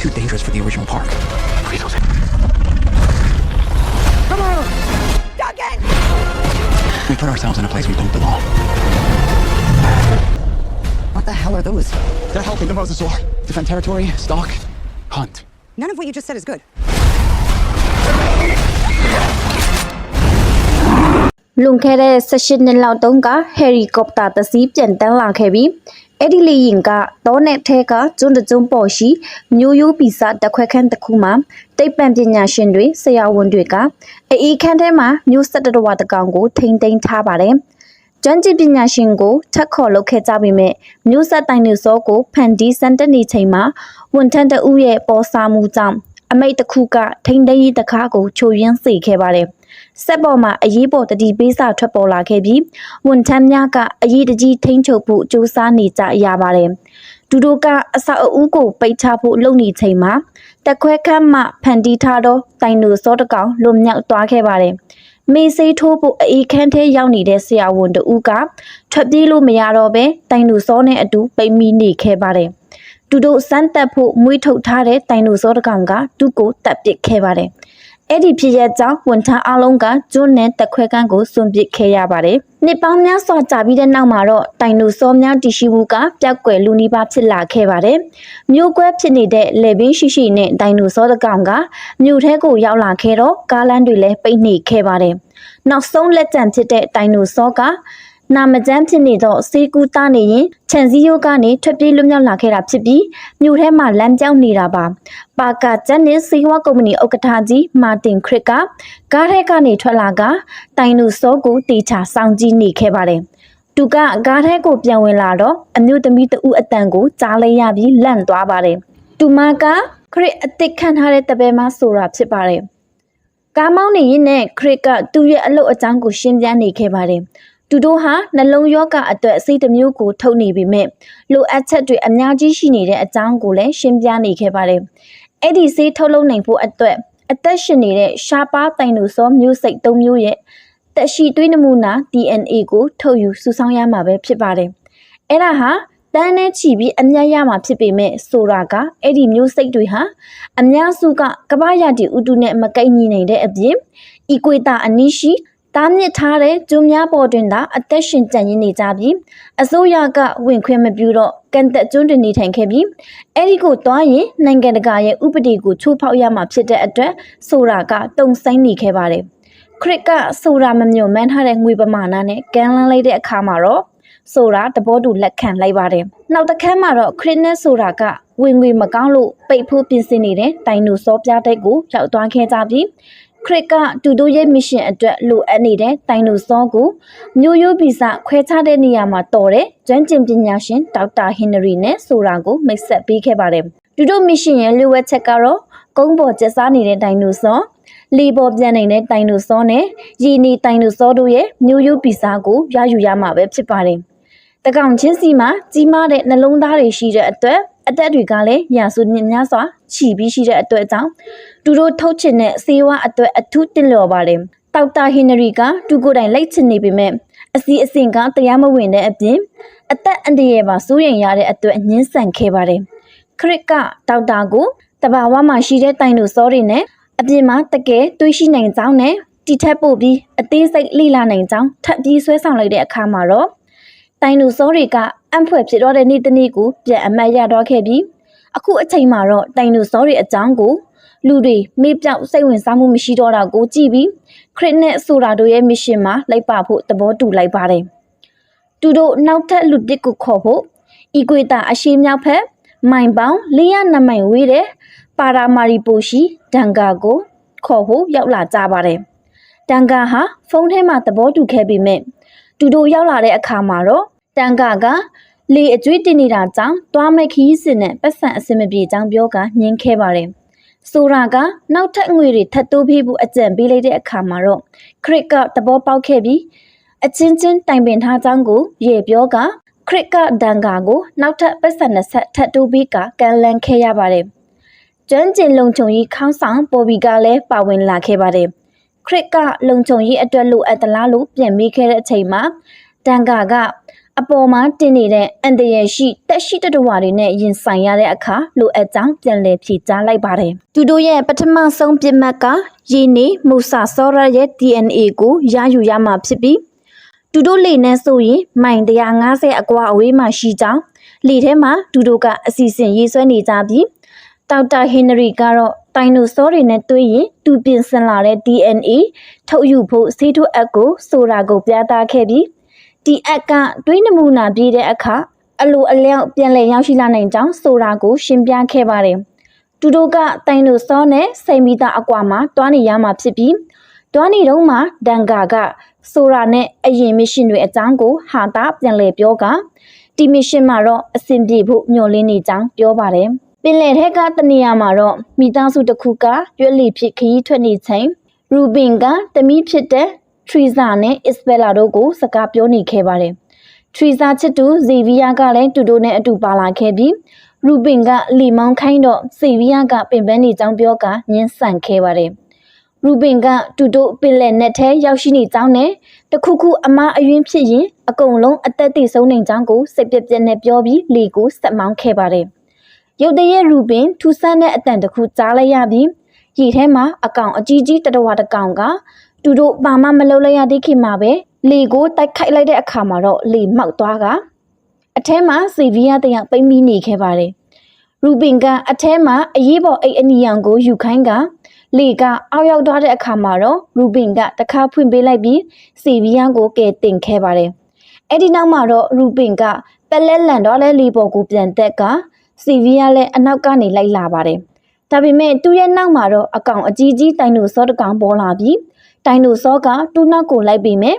Too dangerous for the original park. Please don't say. Come on! Duncan! We put ourselves in a place we don't belong. What the hell are those? They're helping the Mosasaur. Defend territory, stalk, hunt. None of what you just said is good. Lung lao ta. ပတာတစ်စီးပြန်တန်းလာခဲ့ပြီးအဲ့ဒီလေယာဉ်ကတော့နဲ့ထဲကကျွန်းတကျွန်းပေါ်ရှိမျိုးရိုးပီစာတစ်ခွက်ခန်းတစ်ခုမှာတိတ်ပံပညာရှင်တွေဆရာဝန်တွေကအေးခန်းထဲမှာမျိုးဆက်တတဝတကောင်ကိုထိမ့်သိမ်းထားပါတယ်။ကျွမ်းကျင်ပညာရှင်ကိုထပ်ခေါ်လုပ်ခဲ့ကြပေမဲ့မျိုးဆက်တိုင်နေစောကိုဖန်တီးစန်တက်နေချိန်မှာဝန်ထမ်းတဦးရဲ့ပေါ်စာမှုကြောင့်အမိတ်တစ်ခုကထိမ့်သိမ်းရေးတကားကိုချိုရင်းစေခဲ့ပါတယ်။ ဆက်ပေါ်မှာအရေးပေါ်တတိပေးစာထွက်ပေါ်လာခဲ့ပြီးဝန်ထမ်းများကအရေးတကြီးထိန်းချုပ်ဖို့ကြိုးစားနေကြရပါတယ်။ဒူဒိုကအဆောက်အဦကိုပိတ်ချဖို့လုပ်နေချိန်မှာတက်ခွဲခန့်မှဖန်တီးထားသောတိုင်နိုဆောတစ်ကောင်လွန်မြောက်သွားခဲ့ပါတယ်။မေးစိထိုးဖို့အေးခန်းထဲရောက်နေတဲ့ဆရာဝန်တဦးကထွက်ပြေးလို့မရတော့ပဲတိုင်နိုဆောနဲ့အတူပိတ်မိနေခဲ့ပါတယ်။တူတို့စမ်းတက်ဖို့မွေးထုတ်ထားတဲ့တိုင်နိုဆောတစ်ကောင်ကသူ့ကိုတပ်ပစ်ခဲ့ပါတယ်။ အဲ့ဒီဖြစ်ရပ်ကြောင့်ဝန်ထမ်းအလုံးကကျွန်းနဲ့တက်ခွဲကန်းကိုစွန့်ပစ်ခဲ့ရပါတယ်။နှစ်ပေါင်းများစွာကြာပြီးတဲ့နောက်မှာတော့တိုင်နိုဆောများတည်ရှိမှုကပျောက်ကွယ်လူနီးပါးဖြစ်လာခဲ့ပါတယ်။မျိုးကွဲဖြစ်နေတဲ့လေဘင်းရှိရှိနဲ့တိုင်နိုဆောတစ်ကောင်ကမြို့ထဲကိုရောက်လာခဲ့တော့ကားလမ်းတွေလည်းပိတ်နေခဲ့ပါတယ်။နောက်ဆုံးလက်ကျန်ဖြစ်တဲ့တိုင်နိုဆောက နာမကျန်းဖြစ်နေတော့စေကူတာနေရင်ခြံစည်းရိုးကနေထွက်ပြေးလွတ်မြောက်လာခဲ့တာဖြစ်ပြီးမြို့ထဲမှာလမ်းပြောင်းနေတာပါပါကာဂျန်နစ်စီဝါကုမ္ပဏီဥက္ကဋ္ဌကြီးမာတင်ခရစ်ကကားထဲကနေထွက်လာကတိုင်နူစောကိုတေချာစောင့်ကြည့်နေခဲ့ပါတယ်သူကကားထဲကိုပြန်ဝင်လာတော့အမျိုးသမီးတဦးအတန်ကိုကြားလိုက်ရပြီးလန့်သွားပါတယ်သူမကခရစ်အစ်စ်ခံထားတဲ့တပည့်မဆိုတာဖြစ်ပါတယ်ကားမောင်းနေရင်နဲ့ခရစ်ကသူ့ရဲ့အလုပ်အကြောင်းကိုရှင်းပြနေခဲ့ပါတယ် သူတို့ဟာနှလုံးရောဂါအတွက်အစိတ်တစ်မျိုးကိုထုတ်နေပေမဲ့လိုအပ်ချက်တွေအများကြီးရှိနေတဲ့အကြောင်းကိုလည်းရှင်းပြနေခဲ့ပါတယ်။အဲ့ဒီဆေးထုတ်လုပ်နိုင်ဖို့အတွက်အသက်ရှင်နေတဲ့ရှားပါးတိုင်နိုဆောမျိုးစိတ်၃မျိုးရဲ့တက်ရှိသွေးနမူနာ DNA ကိုထုတ်ယူစုဆောင်းရမှာပဲဖြစ်ပါတယ်။အဲ့ဒါဟာတန်းနဲ့ချီပြီးအမျက်ရမှာဖြစ်ပေမဲ့ဆိုတာကအဲ့ဒီမျိုးစိတ်တွေဟာအများစုကကမ္ဘာရာတီဥတုနဲ့မကိတ်ညီနိုင်တဲ့အပြင်အီကွေတာအနီးရှိ တားမြစ်ထားတဲ့ကျုံများပေါ်တွင်သာအသက်ရှင်ကြံ့ရင်းနေကြပြီးအစိုးရကဝင်ခွင့်မပြုတော့ကန်တက်ကျွန်းတင်နေထိုင်ခဲ့ပြီးအဲ့ဒီကိုတွားရင်နိုင်ငံတကာရဲ့ဥပဒေကိုချိုးဖောက်ရမှာဖြစ်တဲ့အတွက်ဆိုတာကတုံဆိုင်နေခဲ့ပါတယ်ခရစ်ကဆိုတာမမြုံမှန်းထားတဲ့ငွေပမာဏနဲ့ကန်လန်းလိုက်တဲ့အခါမှာတော့ဆိုတာတဘောတူလက်ခံလိုက်ပါတယ်နောက်တစ်ခါမှာတော့ခရစ်နဲ့ဆိုတာကဝင်ငွေမကောင်းလို့ပိတ်ဖို့ပြင်ဆင်နေတဲ့တိုင်နိုဆောပြားတိုက်ကိုရောက်သွားခဲ့ကြပြီး ခရစ်ကတူတို့ရဲ့မစ်ရှင်အတွက်လိုအပ်နေတဲ့တိုင်နိုဆောကိုမျိုးရိုးဗီဇခွဲခြားတဲ့နေရာမှာတော်တဲ့ကျွမ်းကျင်ပညာရှင်ဒေါက်တာဟင်နရီနဲ့ဆိုတာကိုမိတ်ဆက်ပေးခဲ့ပါတယ်တူတို့မစ်ရှင်ရဲ့လိုအပ်ချက်ကတော့ကုန်းပေါ်ကျက်စားနေတဲ့တိုင်နိုဆောလီပေါ်ပြန်နေတဲ့တိုင်နိုဆောနဲ့ရီနီတိုင်နိုဆောတို့ရဲ့မျိုးရိုးဗီဇကိုရယူရမှာပဲဖြစ်ပါတယ်တကောင်ချင်းစီမှာကြီးမားတဲ့နှလုံးသားတွေရှိတဲ့အတွက် အသက်တွေကလည်းရာစုနှစ်များစွာချီပြီးရှိတဲ့အတွက်ကြောင့်သူတို့ထုတ်ချင်တဲ့စေဝါအတွက်အထူးတင်လျော်ပါတယ်။ဒေါက်တာဟင်နရီကသူကိုယ်တိုင်လိုက်ချင်နေပေမဲ့အစီအစဉ်ကတရားမဝင်တဲ့အပြင်အသက်အန္တရာယ်ပါစိုးရိမ်ရတဲ့အတွက်ညှင်းဆန်ခဲ့ပါတယ်။ခရစ်ကဒေါက်တာကိုတဘာဝမှာရှိတဲ့တိုင်တို့စောတွေနဲ့အပြင်မှာတကယ်တွေးရှိနိုင်ကြောင်းနဲ့တီထက်ပို့ပြီးအသေးစိတ်လိလာနိုင်ကြောင်းထပ်ပြီးဆွဲဆောင်လိုက်တဲ့အခါမှာတော့တိုင်နိုဆောတွေက အံ့ဖွယ်ဖြစ်တော့တဲ့နေ့တစ်နေ့ကိုပြန်အမတ်ရတော့ခဲ့ပြီးအခုအချိန်မှာတော့တိုင်နိုဆောတွေအကြောင်းကိုလူတွေမေ့ပြောက်စိတ်ဝင်စားမှုမရှိတော့တာကိုကြည့်ပြီးခရစ်နဲ့ဆိုတာတို့ရဲ့မစ်ရှင်မှာလိုက်ပါဖို့သဘောတူလိုက်ပါတယ်။သူတို့နောက်ထပ်လူတစ်ကိုခေါ်ဖို့အီကွေတာအရှေ့မြောက်ဘက်မိုင်ပေါင်း400နမိုင်ဝေးတဲ့ပါရာမာရီပိုရှိဒန်ဂါကိုခေါ်ဖို့ရောက်လာကြပါတယ်။ဒန်ဂါဟာဖုန်းထဲမှာသဘောတူခဲ့ပေမဲ့သူတို့ရောက်လာတဲ့အခါမှာတော့ တန်ကကလေအကျွေးတင်နေတာကြောင့်သွားမဲ့ခီးစင်နဲ့ပတ်စံအစင်မပြေကြောင်းပြောကညင်းခဲပါတယ်။ဆိုရာကနောက်ထပ်ငွေတွေထပ်တိုးပေးဖို့အကြံပေးလိုက်တဲ့အခါမှာတော့ခရစ်ကသဘောပေါက်ခဲ့ပြီးအချင်းချင်းတိုင်ပင်ထားကြောင်းကိုရေပြောကခရစ်ကဒန်ကာကိုနောက်ထပ်ပတ်စံနှစ်ဆက်ထပ်တိုးပြီးကကန်လန်းခဲ့ရပါတယ်။ကျွမ်းကျင်လုံခြုံရေးခေါင်းဆောင်ပေါ်ဘီကလည်းပါဝင်လာခဲ့ပါတယ်။ခရစ်ကလုံခြုံရေးအတွက်လိုအပ်သလားလို့ပြန်မေးခဲ့တဲ့အချိန်မှာတန်ကာက အပေါ်မှာတင်နေတဲ့အန်တရယ်ရှိတက်ရှိတတဝါတွေနဲ့ရင်ဆိုင်ရတဲ့အခါလိုအပ်ကြောင်းပြန်လည်ဖြေကြားလိုက်ပါတယ်။သူတို့ရဲ့ပထမဆုံးပြစ်မှတ်ကရေနေမူဆာစောရရဲ့ DNA ကိုရယူရမှာဖြစ်ပြီးသူတို့လေနဲ့ဆိုရင်မိုင်150အကွာအဝေးမှာရှိကြောင်းလေထဲမှာသူတို့ကအစီအစဉ်ရေးဆွဲနေကြပြီးဒေါက်တာဟင်နရီကတော့တိုင်နိုဆောတွေနဲ့တွေ့ရင်သူပြင်ဆင်လာတဲ့ DNA ထုတ်ယူဖို့ဆေးထိုးအပ်ကိုဆိုတာကိုပြသခဲ့ပြီး ဒီအက်ကတွေးနမူနာပြည့်တဲ့အခါအလိုအလျောက်ပြန်လည်ရောက်ရှိလာနိုင်ကြောင်းဆိုတာကိုရှင်းပြခဲ့ပါတယ်။သူတို့ကတိုင်နိုဆောနဲ့စိတ်မီတာအကွာမှာတွားနေရမှာဖြစ်ပြီးတွားနေတော့မှဒန်ကာကဆိုတာနဲ့အရင်မစ်ရှင်တွေအကြောင်းကိုဟာတာပြန်လည်ပြောကဒီမစ်ရှင်မှာတော့အဆင်ပြေဖို့မျှော်လင့်နေကြောင်းပြောပါတယ်။ပင်လယ်ထက်ကတနေရာမှာတော့မိသားစုတစ်ခုကရွက်လီဖြစ်ခရီးထွက်နေချိန်ရူဘင်ကတမီးဖြစ်တဲ့ ထရီဇာနဲ့အစ်ဘယ်လာတို့ကိုစကားပြောနေခဲ့ပါတယ်။ထရီဇာချစ်သူဇေဗီယာကလည်းတူတို့နဲ့အတူပါလာခဲ့ပြီးရူဘင်ကလီမောင်းခိုင်းတော့ဇေဗီယာကပင်ပန်းနေကြောင်းပြောကညှင်းဆန်ခဲ့ပါတယ်။ရူဘင်ကတူတို့ပင်လယ်နက်ထဲရောက်ရှိနေကြောင်းနဲ့တခုခုအမားအယွင်းဖြစ်ရင်အကုန်လုံးအသက်သေဆုံးနေကြောင်းကိုစိတ်ပြက်ပြက်နဲ့ပြောပြီးလီကိုဆက်မောင်းခဲ့ပါတယ်။ရုတ်တရက်ရူဘင်ထူဆန်းတဲ့အတန်တစ်ခုကြားလိုက်ရပြီးရေထဲမှာအကောင်အကြီးကြီးတတဝါတကောင်က သူတို့ဘာမှမလုပ်လိုက်ရသေးခင်မှာပဲလေကိုတိုက်ခိုက်လိုက်တဲ့အခါမှာတော့လေမောက်သွားကအထဲမှာစီဗီယာတယောက်ပိတ်မိနေခဲ့ပါတယ်ရူဘင်ကအထဲမှာအရေးပေါ်အိတ်အနီရောင်ကိုယူခိုင်းကလေကအောက်ရောက်သွားတဲ့အခါမှာတော့ရူဘင်ကတခါဖွင့်ပေးလိုက်ပြီးစီဗီယာကိုကယ်တင်ခဲ့ပါတယ်အဲ့ဒီနောက်မှာတော့ရူဘင်ကပက်လက်လန်တော့လဲလေပေါ်ကိုပြန်တက်ကစီဗီယာလည်းအနောက်ကနေလိုက်လာပါတယ်ဒါပေမဲ့သူ့ရဲ့နောက်မှာတော့အကောင်အကြီးကြီးတိုင်နိုဆောတစ်ကောင်ပေါ်လာပြီး တိုင်နိုဆောကတူးနောက်ကိုလိုက်ပြီးမြဲ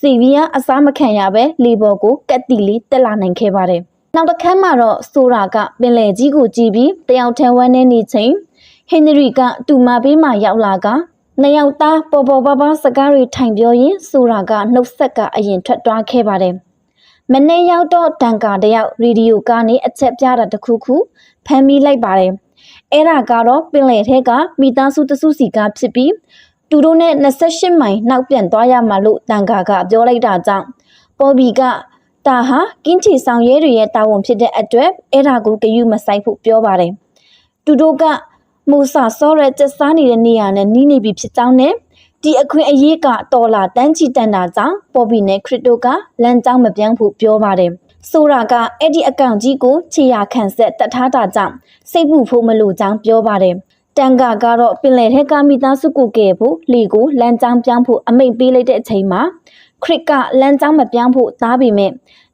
စီဗီယာအစားမခံရပဲလေပေါ်ကိုကက်တီလေးတက်လာနိုင်ခဲ့ပါတယ်။နောက်တစ်ခါမှတော့ဆိုရာကပင်လယ်ကြီးကိုကြည့်ပြီးတယောက်ထဲဝမ်းနေနေချိန်ဟင်နရီကတူမဘေးမှာရောက်လာကနှစ်ယောက်သားပေါ်ပေါ်ပါပါစကားတွေထိုင်ပြောရင်ဆိုရာကနှုတ်ဆက်ကအရင်ထွက်သွားခဲ့ပါတယ်။မနေ့ရောက်တော့တန်ကာတယောက်ရေဒီယိုကနေအချက်ပြတာတခုခုဖမ်းမိလိုက်ပါတယ်။အဲ့ဒါကတော့ပင်လယ်ထဲကမိသားစုတစုစီကဖြစ်ပြီး သူတို့နဲ့28မိုင်နောက်ပြန်သွားရမှာလို့တန်ကာကပြောလိုက်တာကြောင့်ပေါ်ဘီကတာဟာကင်းချီဆောင်ရဲတွေရဲ့တာဝန်ဖြစ်တဲ့အတွက်အဲ့ဒါကိုဂယုမဆိုင်ဖို့ပြောပါတယ်။သူတို့ကမူဆာစောရဲကျစားနေတဲ့နေရာနဲ့နီးနေပြီဖြစ်ကြောင်းနဲ့ဒီအခွင့်အရေးကတော်လာတန်းချီတန်တာကြောင့်ပေါ်ဘီနဲ့ခရစ်တိုကလမ်းကြောင်းမပြောင်းဖို့ပြောပါတယ်။ဆိုတာကအဲ့ဒီအကောင့်ကြီးကိုခြေရာခံဆက်တတ်ထားတာကြောင့်စိတ်ပူဖို့မလိုကြောင်းပြောပါတယ်။ တန်ကာကတော့ပင်လယ်ထဲကမိသားစုကိုကယ်ဖို့လီကိုလမ်းကြောင်းပြောင်းဖို့အမိန့်ပေးလိုက်တဲ့အချိန်မှာခရစ်ကလမ်းကြောင်းမပြောင်းဖို့သားပေမဲ့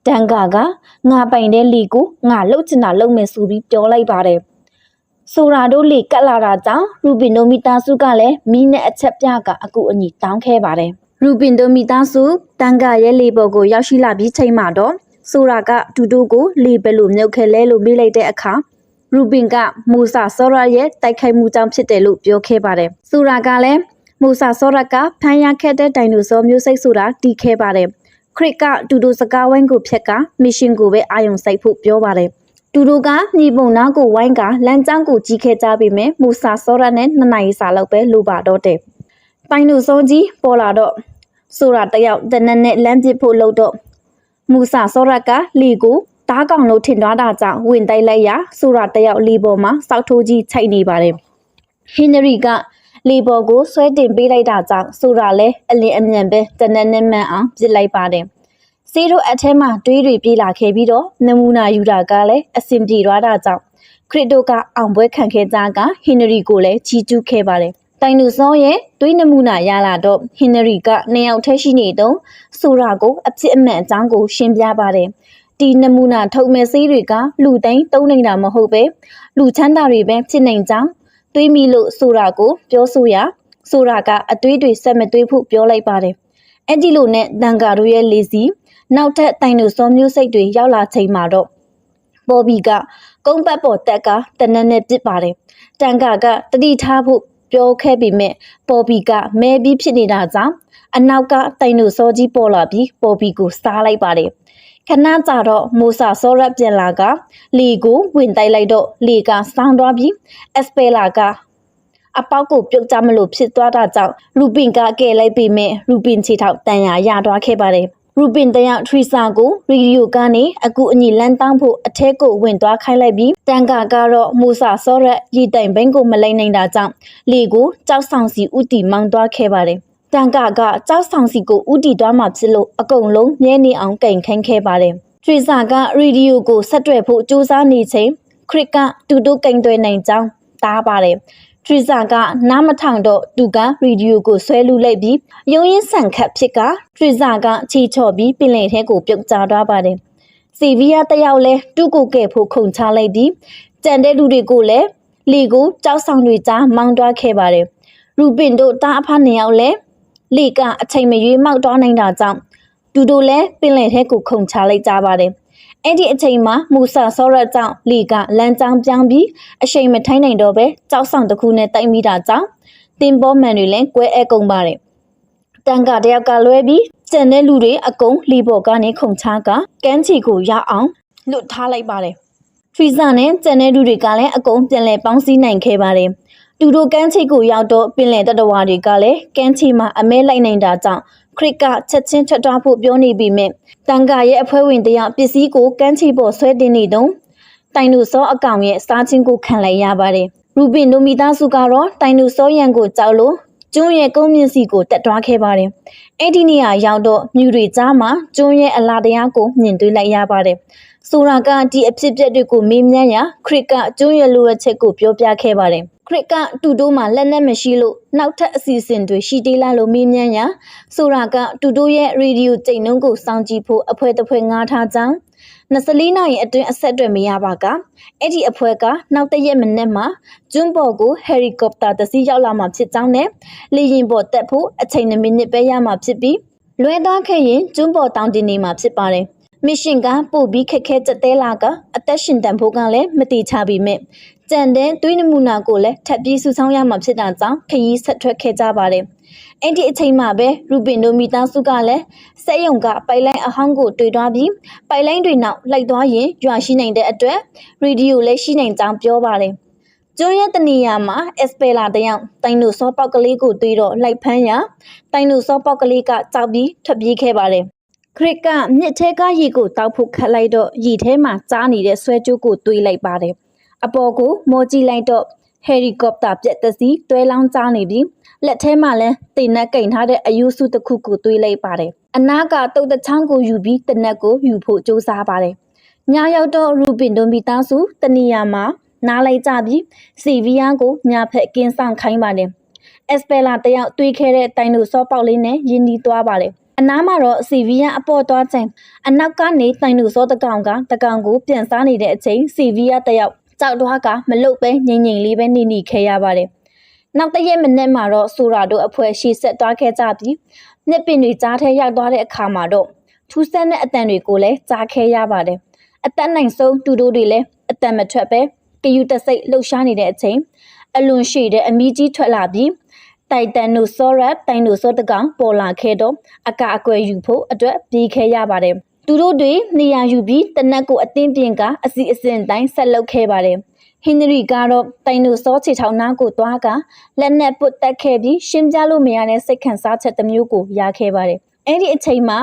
တန်ကာကငါပိုင်တဲ့လီကိုငါလှုပ်ချင်တာလှုပ်မယ်ဆိုပြီးပြောလိုက်ပါတယ်ဆိုရာတို့လေကတ်လာတာကြောင့်ရူဘင်တို့မိသားစုကလည်းမီးနဲ့အချက်ပြကအကူအညီတောင်းခဲ့ပါတယ်ရူဘင်တို့မိသားစုတန်ကာရဲ့လေပေါ်ကိုရောက်ရှိလာပြီးချိန်မှာတော့ဆိုရာကဒူဒိုကိုလေပဲလို့မြုပ်ခဲလဲလို့မေးလိုက်တဲ့အခါ ရူဘင်ကမူဆာဆောရာရဲ့တိုက်ခိုက်မှုကြောင့်ဖြစ်တယ်လို့ပြောခဲ့ပါတယ်။ဆိုရာကလည်းမူဆာဆောရာကဖမ်းရခဲ့တဲ့ဒိုင်နိုဆောမျိုးစိတ်ဆိုတာတီးခဲ့ပါတယ်။ခရစ်ကဒူဒိုစကားဝိုင်းကိုဖျက်ကမစ်ရှင်ကိုပဲအာယုံစိုက်ဖို့ပြောပါတယ်။တူတို့ကမြေပုံနာကိုဝိုင်းကလမ်းကြောင်းကိုကြီးခဲ့ကြပေမဲ့မူဆာဆောရာနဲ့နှစ်နိုင်စာလောက်ပဲလိုပါတော့တယ်။ပိုင်နိုဆောကြီးပေါ်လာတော့ဆိုတာတယောက်တနက်နဲ့လမ်းပစ်ဖို့လုပ်တော့မူဆာဆောရကလီကို တားကောင်လို့ထင်သွားတာကြောင့်ဝင်တိုက်လိုက်ရဆိုတာတယောက်လီပေါ်မှာစောက်ထိုးကြီးချိုက်နေပါတယ်ဟင်နရီကလီပေါ်ကိုဆွဲတင်ပေးလိုက်တာကြောင့်ဆိုတာလဲအလင်းအမြန်ပဲတနက်နဲ့မှန်အောင်ပြစ်လိုက်ပါတယ်စီတို့အထက်မှာတွေးတွေပြေးလာခဲ့ပြီးတော့နမူနာယူတာကလည်းအဆင်ပြေသွားတာကြောင့်ခရစ်တိုကအောင်ပွဲခံခဲ့ကြကဟင်နရီကိုလည်းချီးကျူးခဲ့ပါတယ်တိုင်နူဆောရဲ့သွေးနမူနာရလာတော့ဟင်နရီကနှစ်ယောက်ထဲရှိနေတော့ဆိုရာကိုအဖြစ်အမှန်အကြောင်းကိုရှင်းပြပါတယ် ဒီနမူနာထုတ်မဲ့ဆေးတွေကလူသိန်းသုံးနေတာမဟုတ်ပဲလူချမ်းသာတွေပဲဖြစ်နိုင်ကြောင်းတွေးမိလို့ဆိုတာကိုပြောဆိုရဆိုတာကအတွေးတွေဆက်မတွေးဖို့ပြောလိုက်ပါတယ်အဲ့ဒီလိုနဲ့တန်ကာတို့ရဲ့လေစီနောက်ထပ်တိုင်နိုဆောမျိုးစိတ်တွေရောက်လာချိန်မှာတော့ပေါ်ဘီကကုန်းပတ်ပေါ်တက်ကတနက်နဲ့ပြစ်ပါတယ်တန်ကာကတတိထားဖို့ပြောခဲ့ပေမဲ့ပေါ်ဘီကမဲပြီးဖြစ်နေတာကြောင့်အနောက်ကတိုင်နိုဆောကြီးပေါ်လာပြီးပေါ်ဘီကိုစားလိုက်ပါတယ် ခဏကြာတော့မိုဆာဆောရက်ပြန်လာကလီကိုဝင်တိုက်လိုက်တော့လီကစောင်းသွားပြီးအက်စပယ်လာကအပေါက်ကိုပြုတ်ကြမလို့ဖြစ်သွားတာကြောင့်ရူပင်ကကဲလိုက်ပေမဲ့ရူပင်ချီထောက်တန်ရာရသွားခဲ့ပါတယ်ရရူပင်တယောက်ထရီစာကိုရီဒီယိုကနေအကူအညီလန်းတောင်းဖို့အထက်ကိုဝင်သွားခိုင်းလိုက်ပြီးတန်ကာကတော့မူစာစောရက်ရီတိုင်ဘိန်းကိုမလိမ့်နိုင်တာကြောင့်လေကိုကြောက်ဆောင်စီဥတီမောင်းသွားခဲ့ပါတယ် တန်ကာကကြောက်ဆောင်စီကိုဥတီသွားမှဖြစ်လို့အကုန်လုံးမြဲနေအောင်ကင်ခိုင်းခဲ့ပါတယ်ထရီစာကရီဒီယိုကိုဆက်တွယ်ဖို့စူးစမ်းနေချိန်ခရစ်ကတူတူကင်တွယ်နိုင်ကြောင်းတားပါတယ်ထရီစာကနားမထောင်တော့သူကရီဒီယိုကိုဆွဲလူလိုက်ပြီးရုံရင်းဆန်ခတ်ဖြစ်ကထရီစာကချီချော်ပြီးပင်လယ်ထဲကိုပြုတ်ကျသွားပါတယ်စီဗီယာတယောက်လဲတူကိုကဲဖို့ခုန်ချလိုက်ပြီးကြံတဲ့လူတွေကိုလည်းလီကိုကြောက်ဆောင်တွေကြားမောင်းသွားခဲ့ပါတယ်ရူပင်တို့တားအဖနှစ်ယောက်လဲ လီကအချိန်မရွေးမောက်သွားနိုင်တာကြောင့်သူတို့လည်းပင်လယ်ထဲကိုခုန်ချလိုက်ကြပါတယ်အဲ့ဒီအချိန်မှာမူဆာဆောရတ်ကြောင့်လီကလမ်းကြောင်းပြောင်းပြီးအရှိန်မထိုင်းနိုင်တော့ပဲကြောက်ဆောင်တစ်ခုနဲ့တိုက်မိတာကြောင့်တင်ပေါ်မန်တွေလည်းကွဲအဲကုန်ပါတယ်တန်ကတယောက်ကလွဲပြီးကျန်တဲ့လူတွေအကုန်လီဘော်ကနေခုန်ချကကန်းချီကိုရအောင်လွတ်ထားလိုက်ပါတယ်ထရီဇာနဲ့ကျန်တဲ့လူတွေကလည်းအကုန်ပြန်လည်ပေါင်းစည်းနိုင်ခဲ့ပါတယ် သူတို့ကန်းချီကိုရောက်တော့ပင်လယ်တတဝါတွေကလည်းကန်းချီမှာအမဲလိုက်နိုင်တာကြောင့်ခရစ်ကချက်ချင်းထွက်သွားဖို့ပြောနေပြီးမြင့်တန်ကာရဲ့အဖွဲဝင်တယောက်ပစ္စည်းကိုကန်းချီပေါ်ဆွဲတင်နေတော့တိုင်နိုဆောအကောင်ရဲ့စားချင်းကိုခံလိုက်ရပါတယ်ရူဘင်တို့မိသားစုကတော့တိုင်နိုဆောရန်ကိုကြောက်လို့ကျွန်းရဲ့ကုန်းမြင့်စီကိုတက်သွားခဲ့ပါတယ်အဲ့ဒီနေရာရောက်တော့မြူတွေကြားမှာကျွန်းရဲ့အလားတရားကိုမြင်တွေ့လိုက်ရပါတယ်ဆိုရာကဒီအဖြစ်အပျက်တွေကိုမေးမြန်းရာခရစ်ကကျွန်းရဲ့လိုအပ်ချက်ကိုပြောပြခဲ့ပါတယ် ခရစ်ကတူတိုးမှာလက်နက်မရှိလို့နောက်ထပ်အစီအစဉ်တွေရှိသေးလားလို့မေးမြန်းရာဆိုရာကတူတိုးရဲ့ရေဒီယိုကြိတ်နှုံးကိုစောင့်ကြည့်ဖို့အဖွဲတစ်ဖွဲငားထားကြောင်း24နာရီအတွင်းအဆက်အသွယ်မရပါကအဲ့ဒီအဖွဲကနောက်တရက်မနေ့မှာကျွန်းပေါ်ကိုဟယ်လီကော်ပတာတစ်စီးရောက်လာမှဖြစ်ကြောင်းနဲ့လေယာဉ်ပေါ်တက်ဖို့အချိန်2မိနစ်ပဲရမှာဖြစ်ပြီးလွဲသွားခဲ့ရင်ကျွန်းပေါ်တောင်တင်နေမှာဖြစ်ပါတယ် မစ်ရှင်ကပို့ပြီးခက်ခဲကြက်တဲလာကအသက်ရှင်တန်ဖို့ကလည်းမတိချပြီမဲ့ကြံတဲ့သွေးနမူနာကိုလည်းထပ်ပြီးစုဆောင်းရမှာဖြစ်တာကြောင့်ခရီးဆက်ထွက်ခဲ့ကြပါတယ်။အဲ့ဒီအချိန်မှာပဲရူပင်တို့မိသားစုကလည်းစက်ယုံကပိုက်လိုင်းအဟောင်းကိုတွေ့သွားပြီးပိုက်လိုင်းတွေနောက်လိုက်သွားရင်ရွာရှိနိုင်တဲ့အတွက်ရေဒီယိုလည်းရှိနိုင်ကြောင်းပြောပါတယ်။ကျွန်းရဲ့တနေရာမှာအက်စပယ်လာတယောက်တိုင်နိုဆောပေါက်ကလေးကိုတွေ့တော့လိုက်ဖမ်းရာတိုင်နိုဆောပေါက်ကလေးကကြောက်ပြီးထွက်ပြေးခဲ့ပါတယ်။ ခရစ်ကမြစ်ထဲကရေကိုတောက်ဖို့ခတ်လိုက်တော့ရေထဲမှာကြားနေတဲ့ဆွဲကြိုးကိုတွေးလိုက်ပါတယ်။အပေါ်ကိုမော်ကြည့်လိုက်တော့ဟယ်လီကော်ပတာပြက်တစီတွဲလောင်းကြားနေပြီးလက်ထဲမှာလည်းတိမ်နဲ့ကိန်ထားတဲ့အယူစုတစ်ခုကိုတွေးလိုက်ပါတယ်။အနာကတုတ်တချောင်းကိုယူပြီးတနက်ကိုယူဖို့ကြိုးစားပါတယ်။ညရောက်တော့ရူပင်တို့မိသားစုတနီယာမှာနားလိုက်ကြပြီးစီဗီယာကိုညာဖက်ကင်းဆောင်ခိုင်းပါတယ်။အက်စပယ်လာတယောက်တွေးခဲ့တဲ့တိုင်နိုဆောပေါက်လေးနဲ့ယဉ်ဒီသွားပါတယ်။ အနားမှာတော့စီဗီယာအပေါ်သွားချိန်အနောက်ကနေတိုင်နိုဆောတကောင်ကတကောင်ကိုပြန်စားနေတဲ့အချိန်စီဗီယာတယောက်ကြောက်တော့ကမလုတ်ပဲငိမ့်ငိမ့်လေးပဲနေနေခဲ့ရပါတယ်။နောက်တရက်မနေ့မှာတော့ဆိုရာတို့အဖွဲရှေ့ဆက်သွားခဲ့ကြပြီးနှစ်ပင်တွေကြားထဲရောက်သွားတဲ့အခါမှာတော့ထူးဆန်းတဲ့အတန်တွေကိုလည်းကြားခဲရပါတယ်။အသက်နိုင်ဆုံးတူတို့တွေလည်းအတန်မထွက်ပဲကယူတစိတ်လှုပ်ရှားနေတဲ့အချိန်အလွန်ရှိတဲ့အမီကြီးထွက်လာပြီး တိုင်တန်နိုဆောရက်တိုင်နိုဆောတကောင်ပေါ်လာခဲ့တော့အကအကွယ်ယူဖို့အတွက်ပြေးခဲရပါတယ်။သူတို့တွေနေရာယူပြီးတနက်ကိုအသင်းပြင်ကအစီအစဉ်တိုင်းဆက်လုပ်ခဲ့ပါတယ်။ဟင်နရီကတော့တိုင်နိုဆောခြေထောက်နားကိုသွားကလက်နဲ့ပုတ်တက်ခဲ့ပြီးရှင်းပြလို့မရတဲ့စိတ်ခံစားချက်တစ်မျိုးကိုရခဲ့ပါတယ်။အဲ့ဒီအချိန်မှာ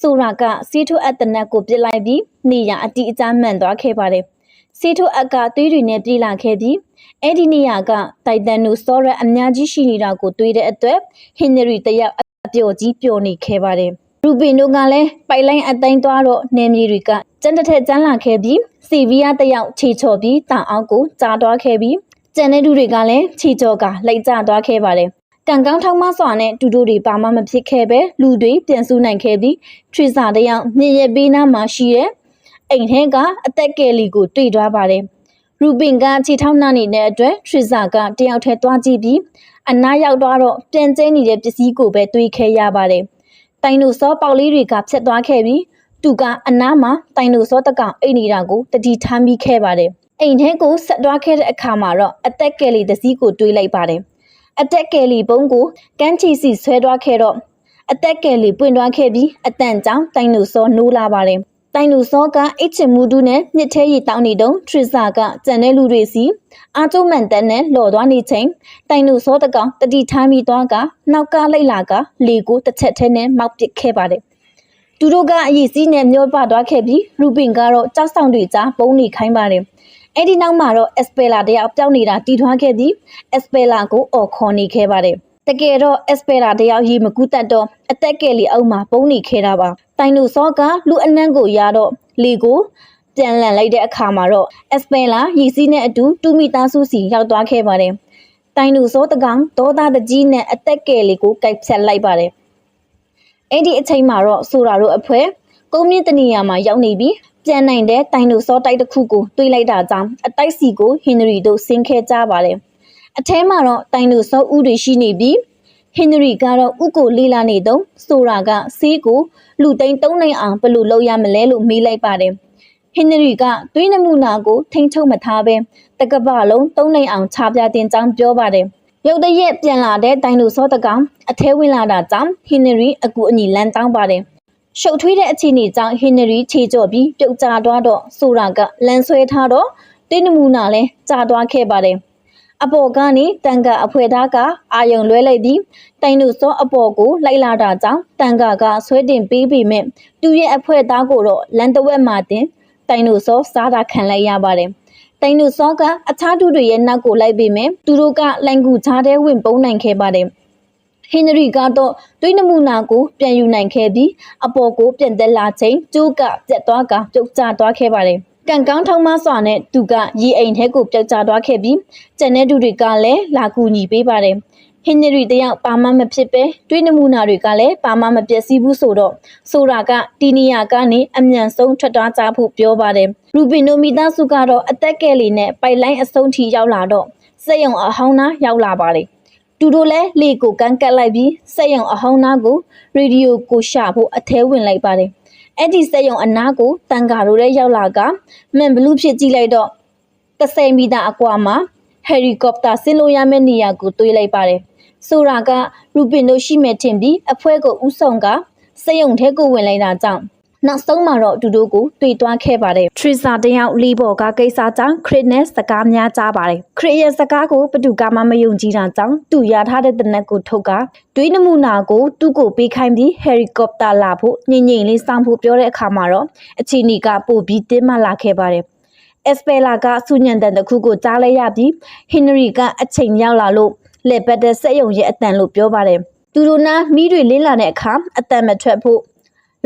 ဆိုရာကစီထုအပ်တနက်ကိုပြစ်လိုက်ပြီးနေရအတီအကျမှန်သွားခဲ့ပါတယ်။စီထုအပ်ကသွေးတွေနဲ့ပြေးလာခဲ့ပြီး အဲ့ဒီနေရာကတိုင်တန်နိုဆောရက်အများကြီးရှိနေတာကိုတွေ့တဲ့အတွက်ဟင်နရီတယောက်အပျော်ကြီးပျော်နေခဲ့ပါတယ်။ရူပင်တို့ကလည်းပိုက်လိုင်းအတိုင်းသွားတော့နေမြေတွေကကျန်းတစ်ထက်ကျန်းလာခဲ့ပြီးစီဗီယာတယောက်ခြေချော်ပြီးတောင်အောက်ကိုကြားသွားခဲ့ပြီးကျန်တဲ့လူတွေကလည်းခြေချော်ကလိုက်ကျသွားခဲ့ပါတယ်။ကံကောင်းထောက်မစွာနဲ့တူတူတွေပါမမဖြစ်ခဲ့ပဲလူတွေပြန်စုနိုင်ခဲ့ပြီးထရီစာတယောက်မြင်ရပေးနားမှာရှိတဲ့အိမ်ထဲကအသက်ကယ်လီကိုတွေ့သွားပါတယ်။ ရူပင်ကခြေထောက်နှာနေတဲ့အတွက်ထရီစာကတယောက်ထဲသွားကြည့်ပြီးအနားရောက်သွားတော့ပြန်ကျင်းနေတဲ့ပစ္စည်းကိုပဲတွေးခဲရပါတယ်။တိုင်နိုဆောပေါက်လေးတွေကဖြတ်သွားခဲ့ပြီးသူကအနားမှာတိုင်နိုဆောတကောင်အိတ်နေတာကိုတတိထမ်းပြီးခဲ့ပါတယ်။အိမ်ထဲကိုဆက်သွားခဲ့တဲ့အခါမှာတော့အသက်ကယ်လီတစ်စီးကိုတွေးလိုက်ပါတယ်။အသက်ကယ်လီဘုံကိုကန်းချီစီဆွဲသွားခဲ့တော့အသက်ကယ်လီပွင့်သွားခဲ့ပြီးအတန်ကြောင်တိုင်နိုဆောနိုးလာပါတယ်။ တိုင်နိုဆောကအစ်ချင်မူဒူနဲ့မြစ်ထဲရီတောင်းနေတုံထရစ်စာကကြံတဲ့လူတွေစီအာကျုံမန်တန်နဲ့လော်သွားနေချိန်တိုင်နိုဆောတကောင်တတိထားမိသွားကနောက်ကလိုက်လာကလေကိုတစ်ချက်ထဲနဲ့မောက်ပစ်ခဲ့ပါတယ်။သူတို့ကအရေးစီးနဲ့မျောပါသွားခဲ့ပြီးရူပင်ကတော့ကြောက်ဆောင်တွေကြားပုံနေခိုင်းပါတယ်အဲ့ဒီနောက်မှာတော့အက်စပယ်လာတယောက်ပျောက်နေတာတီထွားခဲ့ပြီးအက်စပယ်လာကိုအော်ခေါ်နေခဲ့ပါတယ် တကယ်တော့အက်စပယ်လာတယောက်ရေမကူးတတ်တော့အသက်ကယ်လီအောက်မှာပုံနေခဲ့တာပါတိုင်နိုဆောကလူအနှံ့ကိုရတော့လေကိုပြန်လန်လိုက်တဲ့အခါမှာတော့အက်စပယ်လာရည်စည်းနဲ့အတူတူမီသားစုစီရောက်သွားခဲ့ပါတယ်တိုင်နိုဆောတကောင်ဒေါသတကြီးနဲ့အသက်ကယ်လီကိုကိုက်ဖြတ်လိုက်ပါတယ်အဲ့ဒီအချိန်မှာတော့ဆိုတာတို့အဖွဲကုန်းမြင့်တနေရာမှာရောက်နေပြီးပြန်နိုင်တဲ့တိုင်နိုဆောတိုက်တစ်ခုကိုတွေးလိုက်တာကြောင့်အတိုက်စီကိုဟင်နရီတို့ဆင်းခဲကြပါတယ် အထဲမှာတော့တိုင်နိုဆောဥတွေရှိနေပြီးဟင်နရီကတော့ဥကိုလေးလာနေတော့ဆိုတာကဆေးကိုလူသိန်းသုံးနိုင်အောင်ဘယ်လိုလုပ်ရမလဲလို့မေးလိုက်ပါတယ်ဟင်နရီကသွေးနမူနာကိုထိမ့်ချုပ်မထားပဲတကပလုံးသုံးနိုင်အောင်ခြားပြတင်ကြောင်းပြောပါတယ်ရုတ်တရက်ပြန်လာတဲ့တိုင်လိုစောတကောင်အထဲဝင်လာတာကြောင့်ဟင်နရီအကူအညီလန်းတောင်းပါတယ်။ရှုပ်ထွေးတဲ့အခြေအနေကြောင့်ဟင်နရီခြေကြော့ပြီးပြုတ်ကျသွားတော့ဆိုတာကလန်ဆွဲထားတော့တင်းနမူနာလဲကျသွားခဲ့ပါတယ်။ အပေါ်ကနေတန်ကအဖွဲသားကအာယုံလွဲလိုက်ပြီးတိုင်လိုစောအပေါ်ကိုလိုက်လာတာကြောင့်တန်ကကဆွဲတင်ပေးပေမဲ့သူ့ရဲ့အဖွဲသားကိုတော့လန်တဝက်မှတင်တိုင်လိုစောစားတာခံလိုက်ရပါတယ်။တိုင်နူစောကအခြားသူတွေရဲ့နောက်ကိုလိုက်ပြီးမြင်သူတို့ကလိုင်ကူချားတဲ့ဝင်ပုံးနိုင်ခဲ့ပါတယ်ဟင်နရီကတော့တွေးနမူနာကိုပြန်ယူနိုင်ခဲ့ပြီးအပေါ်ကိုပြန်တက်လာချိန်ကျိုးကပြတ်သွားကပြုတ်ကျသွားခဲ့ပါတယ် ကန်ကောင်းထောင်းမစွာနဲ့သူကရေအိမ်ထဲကိုပြုတ်ကျသွားခဲ့ပြီးကျန်တဲ့သူတွေကလည်းလာကူညီပေးပါတယ်ဟင်နရီတယောက်ပါမမဖြစ်ပဲတွေးနမူနာတွေကလည်းပါမမပျက်စီးဘူးဆိုတော့ဆိုတာကတီနီယာကနေအမြန်ဆုံးထွက်သွားကြဖို့ပြောပါတယ်ရူဘင်နိုမီသားစုကတော့အသက်ကယ်လီနဲ့ပိုက်လိုင်းအဆုံးထိရောက်လာတော့စက်ရုံအဟောင်းသားရောက်လာပါတယ်သူတို့လည်းလေကိုကန်းကတ်လိုက်ပြီးစက်ရုံအဟောင်းသားကိုရေဒီယိုကိုရှာဖို့အထဲဝင်လိုက်ပါတယ် အဲ့ဒီစက်ရုံအနားကိုတန်ကာတို့လည်းရောက်လာကမန်ဘလူးဖြစ်ကြည့်လိုက်တော့30မီတာအကွာမှာဟယ်ရီကော်ပတာဆင်းလို့ရမယ့်နေရာကိုတွေးလိုက်ပါတယ်ဆိုတာကရူပင်တို့ရှိမဲ့ထင်ပြီးအဖွဲကိုဥဆောင်ကစက်ရုံထဲကိုဝင်လိုက်တာကြောင့် နောက်ဆုံးမှာတော့သူတို့ကိုတွေ့သွားခဲ့ပါတယ်ထရီဆာတယောက်လီဘော်ကကိစ္စကြောင့်ခရစ်နဲ့စကားများကြားပါတယ်ခရစ်ရဲ့စကားကိုဘသူကမှမယုံကြည်တာကြောင့်သူရထားတဲ့တနက်ကိုထုတ်ကတွေးနမူနာကိုသူ့ကိုပေးခိုင်းပြီးဟယ်ရီကော်ပတာလာဖို့ညင်ညင်လေးစောင့်ဖို့ပြောတဲ့အခါမှာတော့အချီနီကပို့ပြီးတင်းမလာခဲ့ပါတယ်အက်စပယ်လာကစုညံတန်တစ်ခုကိုကြားလိုက်ရပြီးဟင်နရီကအချိန်ရောက်လာလို့လက်ပတ်တဲ့စက်ယုံရဲ့အတန်လို့ပြောပါတယ်သူတို့နာမိတွေလင်းလာတဲ့အခါအတန်မထွက်ဖို့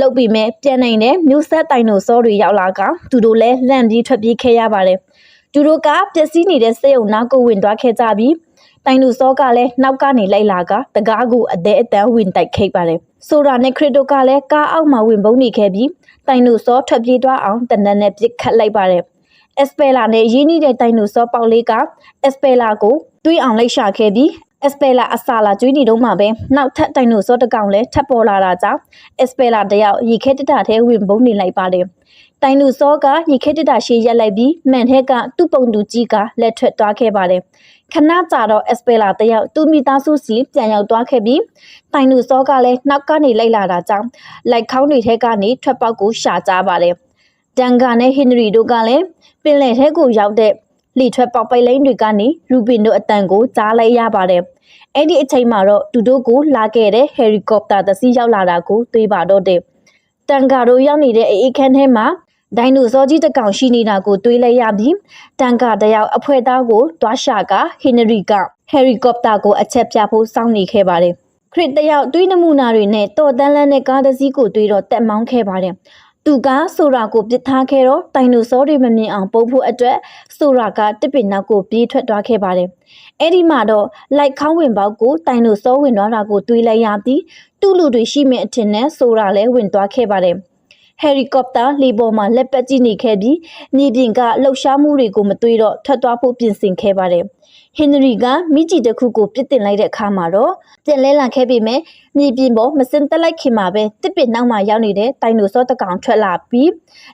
လုတ်ပြီးမဲ့ပြန်နိုင်တဲ့မျိုးဆက်တိုင်နိုဆောတွေရောက်လာကသူတို့လည်းလန့်ပြီးထွက်ပြေးခဲ့ရပါတယ်သူတို့ကပျက်စီးနေတဲ့စက်ယုံနာကိုဝင်သွားခဲ့ကြပြီးတိုင်နိုဆောကလည်းနောက်ကနေလိုက်လာကတကားကိုအသေးအတန်းဝင်တိုက်ခိတ်ပါတယ်ဆိုရာနဲ့ခရစ်တိုကလည်းကားအောက်မှာဝင်ပုန်းနေခဲ့ပြီးတိုင်နိုဆောထွက်ပြေးသွားအောင်တနက်နဲ့ပစ်ခတ်လိုက်ပါတယ်အက်စပယ်လာနဲ့ရင်းနှီးတဲ့တိုင်နိုဆောပေါက်လေးကအက်စပယ်လာကိုတွေးအောင်လိုက်ရှာခဲ့ပြီး အက်စပယ်လာအစာလာကျွေးနေတော့မှပဲနောက်ထပ်တိုင်နိုဆောတစ်ကောင်လည်းထပ်ပေါ်လာတာကြောင့်အက်စပယ်လာတယောက်ရေခဲတက်တာထဲဝင်ပုန်းနေလိုက်ပါတယ်တိုင်နိုဆောကရေခဲတက်တာရှေ့ရက်လိုက်ပြီးမန်ဟက်ကသူ့ပုံသူကြီးကလက်ထွက်သွားခဲ့ပါတယ်ခဏကြာတော့အက်စပယ်လာတယောက်သူ့မိသားစုစီပြန်ရောက်သွားခဲ့ပြီးတိုင်နိုဆောကလည်းနောက်ကနေလိုက်လာတာကြောင့်လိုက်ခေါင်းတွေထဲကနေထွက်ပေါက်ကိုရှာကြပါတယ်ဒန်ကာနဲ့ဟင်နရီတို့ကလည်းပင်လယ်ထဲကိုရောက်တဲ့လီထွက်ပေါက်ပိတ်လိန်တွေကနေရူဘင်တို့အတန်ကိုကြားလိုက်ရပါတယ်။ အဲ့ဒီအချိန်မှာတော့သူတို့ကိုလာခဲ့တဲ့ဟယ်ရီကော်ပတာတစ်စီးရောက်လာတာကိုတွေ့ပါတော့တယ်။တန်ကာတို့ရောက်နေတဲ့အေးခန်းထဲမှာဒိုင်နိုဆောကြီးတစ်ကောင်ရှိနေတာကိုတွေ့လိုက်ရပြီးတန်ကာတယောက်အဖွဲသားကိုတွားရှာကဟင်နရီကဟယ်ရီကော်ပတာကိုအချက်ပြဖို့စောင့်နေခဲ့ပါတယ်။ခရစ်တယောက်တွေးနမူနာတွေနဲ့တော်တန်းလန်းတဲ့ကားတစ်စီးကိုတွေးတော့တက်မောင်းခဲ့ပါတယ်။သူကဆိုတာကိုပြစ်ထားခဲ့တော့တိုင်နိုဆောတွေမမြင်အောင်ပုံဖို့အတွက်ဆိုတာကတစ်ပင်နောက်ကိုပြေးထွက်သွားခဲ့ပါတယ်။ အဲ့ဒီမှာတော့လိုက်ခေါင်းဝင်ပေါက်ကိုတိုင်နိုဆောဝင်သွားတာကိုတွေးလိုက်ရပြီးသူ့လူတွေရှိမဲ့အထင်နဲ့ဆိုတာလည်းဝင်သွားခဲ့ပါတယ်။ဟယ်ရီကော်ပတာလေပေါ်မှာလက်ပတ်ကြည့်နေခဲ့ပြီးမြေပြင်ကလှုပ်ရှားမှုတွေကိုမတွေးတော့ထွက်သွားဖို့ပြင်ဆင်ခဲ့ပါတယ်။ ဟင်နရီကမိကြီးတစ်ခုကိုပြစ်တင်လိုက်တဲ့အခါမှာတော့ပြန်လဲလာခဲ့ပေမဲ့မြေပြင်ပေါ်မစင်တက်လိုက်ခင်မှာပဲတစ်ပင်နောက်မှာရောက်နေတဲ့တိုင်နိုဆောတစ်ကောင်ထွက်လာပြီး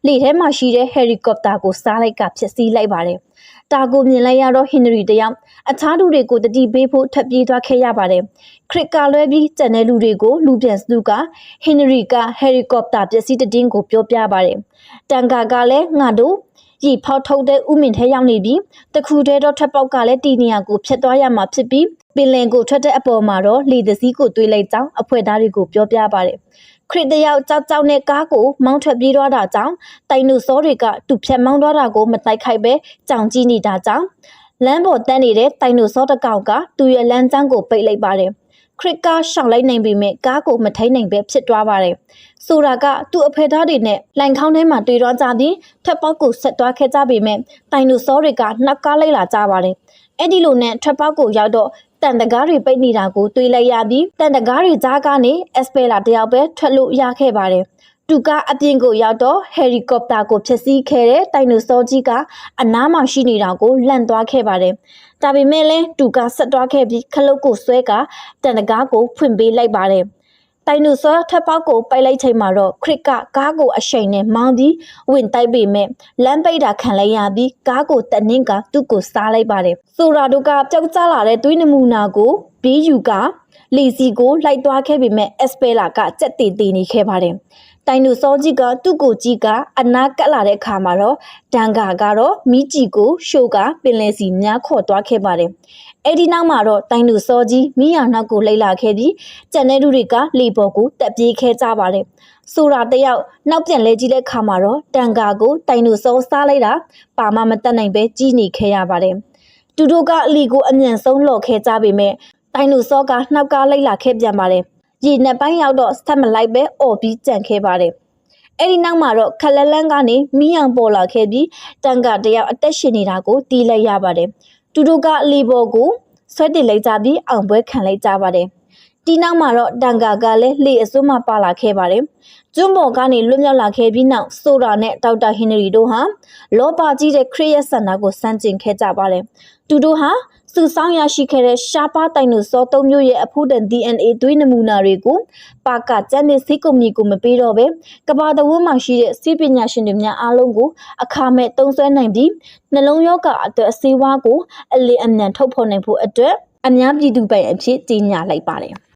လေထဲမှာရှိတဲ့ဟယ်ရီကော်ပတာကိုစားလိုက်ကဖျက်ဆီးလိုက်ပါတယ်။တာကိုမြင်လိုက်ရတော့ဟင်နရီတယောက်အခြားလူတွေကိုတတိပေးဖို့ထပ်ပြေးသွားခဲ့ရပါတယ်။ခရစ်ကလွဲပြီးကျန်တဲ့လူတွေကိုလူပြန်စသူကဟင်နရီကဟယ်ရီကော်ပတာပျက်စီးတဲ့တင်းကိုပြောပြပါတယ်။တန်ကာကလည်းငါတို့ ရီဖောက်ထုတ်တဲ့ဥမင်ထဲရောက်နေပြီးတခုတည်းတော့ထပ်ပေါက်ကလည်းတီနီယာကိုဖျက်သွားရမှာဖြစ်ပြီးပင်လင်ကိုထွက်တဲ့အပေါ်မှာတော့လေသစည်းကိုတွေးလိုက်ကြောင်းအဖွဲ့သားတွေကိုပြောပြပါတယ်ခရစ်တယောက်ကြောက်ကြောက်နဲ့ကားကိုမောင်းထွက်ပြေးသွားတာကြောင့်တိုင်နိုဆောတွေကတူဖြတ်မောင်းသွားတာကိုမတိုက်ခိုက်ပဲကြောင်ကြည့်နေတာကြောင့်လမ်းပေါ်တန်းနေတဲ့တိုင်နိုဆောတစ်ကောင်ကသူ့ရဲ့လမ်းကြောင်းကိုပိတ်လိုက်ပါတယ် ခရစ်ကားရှောင်လိုက်နိုင်ပေမဲ့ကားကိုမထိန်နိုင်ပဲဖြစ်သွားပါတယ်ဆိုတာကသူ့အဖေသားတွေနဲ့လိုင်ခေါင်းထဲမှာတွေ့တော့ကြပြီးထက်ပေါက်ကိုဆက်သွားခဲ့ကြပေမဲ့တိုင်နိုဆောတွေကနှောက်ကားလိုက်လာကြပါတယ်အဲ့ဒီလိုနဲ့ထက်ပေါက်ကိုရောက်တော့တန်တကားတွေပိတ်နေတာကိုတွေးလိုက်ရပြီးတန်တကားတွေကြားကနေအက်စပယ်လာတယောက်ပဲထွက်လို့ရခဲ့ပါတယ်သူကအပြင်ကိုရောက်တော့ဟယ်လီကော်ပတာကိုဖျက်ဆီးခဲ့တဲ့တိုင်နိုဆောကြီးကအနားမှာရှိနေတာကိုလန့်သွားခဲ့ပါတယ်။ ဒါပေမဲ့လည်းသူကဆက်သွားခဲ့ပြီးခလုတ်ကိုဆွဲကတန်တကားကိုဖွင့်ပေးလိုက်ပါတယ်။တိုင်နိုဆောထပ်ပေါက်ကိုပိုက်လိုက်ချိန်မှာတော့ခရစ်ကကားကိုအရှိန်နဲ့မောင်းပြီးဝင်တိုက်ပေမဲ့လမ်းပိတ်တာခံလိုက်ရပြီးကားကိုတနင်းကသူ့ကိုစားလိုက်ပါတယ်။ဆိုရာတို့ကပျောက်ကျလာတဲ့သွေးနမူနာကိုဘီယူကလီစီကိုလိုက်သွားခဲ့ပေမဲ့အက်စပယ်လာကကြက်တီတီနေခဲ့ပါတယ်။ တိုင်နိုဆောကြီးကသူ့ကိုကြီးကအနာကပ်လာတဲ့အခါမှာတော့ဒန်ဂါကတော့မိကြီးကိုရှိုးကပင်လယ်စီများခေါ်သွားခဲ့ပါတယ်။အဲ့ဒီနောက်မှာတော့တိုင်နိုဆောကြီးမိယာနောက်ကိုလှိတ်လာခဲ့ပြီးကျန်တဲ့လူတွေကလေပေါ်ကိုတက်ပြေးခဲ့ကြပါတယ်။ဆိုတာတယောက်နောက်ပြန်လဲကြည့်တဲ့အခါမှာတော့တန်ဂါကိုတိုင်နိုဆောစားလိုက်တာပါမမတက်နိုင်ပဲကြီးနေခဲ့ရပါတယ်။သူတို့ကအလီကိုအမြန်ဆုံးလော်ခဲကြပေမဲ့တိုင်နိုဆောကနှောက်ကားလိုက်လာခဲ့ပြန်ပါတယ်။ ရေနှစ်ပိုင်းရောက်တော့စတက်မလိုက်ပဲអော်ပြီးကြံခဲ့ပါတယ်။အဲ့ဒီနောက်မှာတော့ခက်လက်လန်းကနေမီးအောင်ပေါ်လာခဲ့ပြီးတန်ကတယောက်အသက်ရှင်နေတာကိုတီးလိုက်ရပါတယ်။သူတို့ကအလီဘော်ကိုဆွဲတင်လိုက်ကြပြီးအောင်ပွဲခံလိုက်ကြပါတယ်။ဒီနောက်မှာတော့တန်ကာကလည်းလေအစွန်းမှပါလာခဲ့ပါတယ်။ကျွန်းပေါ်ကနေလွတ်မြောက်လာခဲ့ပြီးနောက်ဆိုရာနဲ့ဒေါက်တာဟင်နရီတို့ဟာလောပါကြီးတဲ့ခရစ်ယာစန္ဒာကိုစမ်းကျင်ခဲ့ကြပါတယ်။သူတို့ဟာ စုဆောင်ရရှိခဲ့တဲ့ရှားပါတိုင်နိုဆောသုံးမျိုးရဲ့အဖို့တန် DNA သွေးနမူနာတွေကိုပါကကျန်းတဲ့ဆေးကုမ္ပဏီကိုမပေးတော့ပဲကဘာတဝန်းမှာရှိတဲ့ဆေးပညာရှင်တွေများအားလုံးကိုအခမဲ့သုံးစွဲနိုင်ပြီးနှလုံးရောဂါအတွက်အဆေးဝါးကိုအလင်းအမြန်ထုတ်ဖော်နိုင်ဖို့အတွက်အများပြည်သူပိုင်အဖြစ်ကြီးညာလိုက်ပါတယ်။